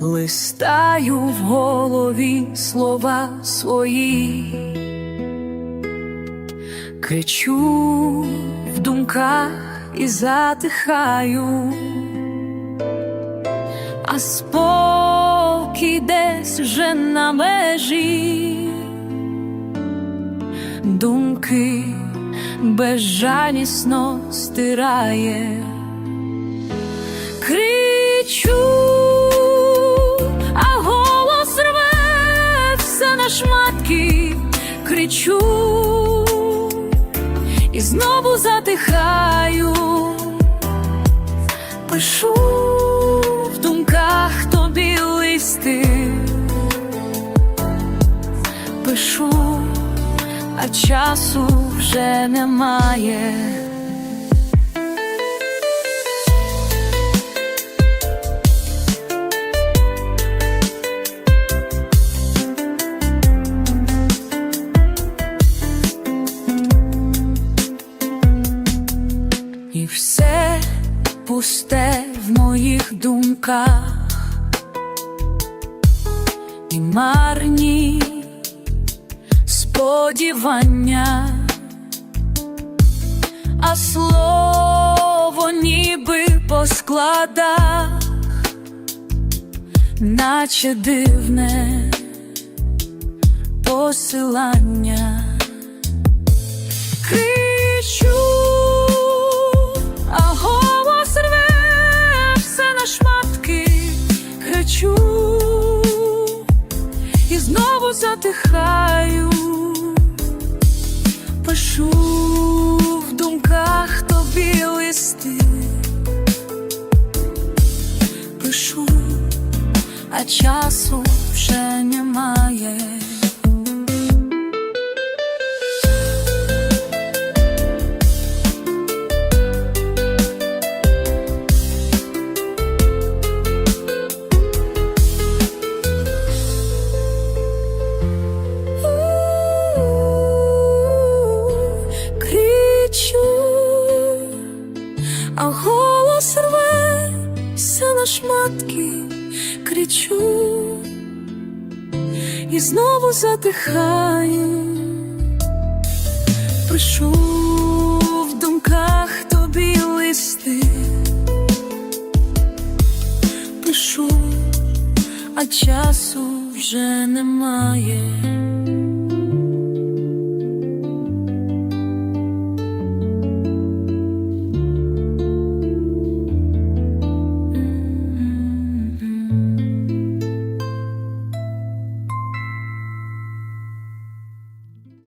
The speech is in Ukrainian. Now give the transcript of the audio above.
ковтаю в голові слова свої, кричу в думках і затихаю, а спокій десь вже на межі, думки безжалісно стирає. Кричу, кричу і знову затихаю, пишу в думках тобі листи, пишу, а часу вже немає. Все пусте в моїх думках, і марні сподівання, а слово ніби по складах, наче дивне посилання затихаю, пишу в думках тобі листи, пишу, а часу вже немає. Шматки, кричу і знову затихаю, пишу в думках тобі листи, пишу, а часу вже немає.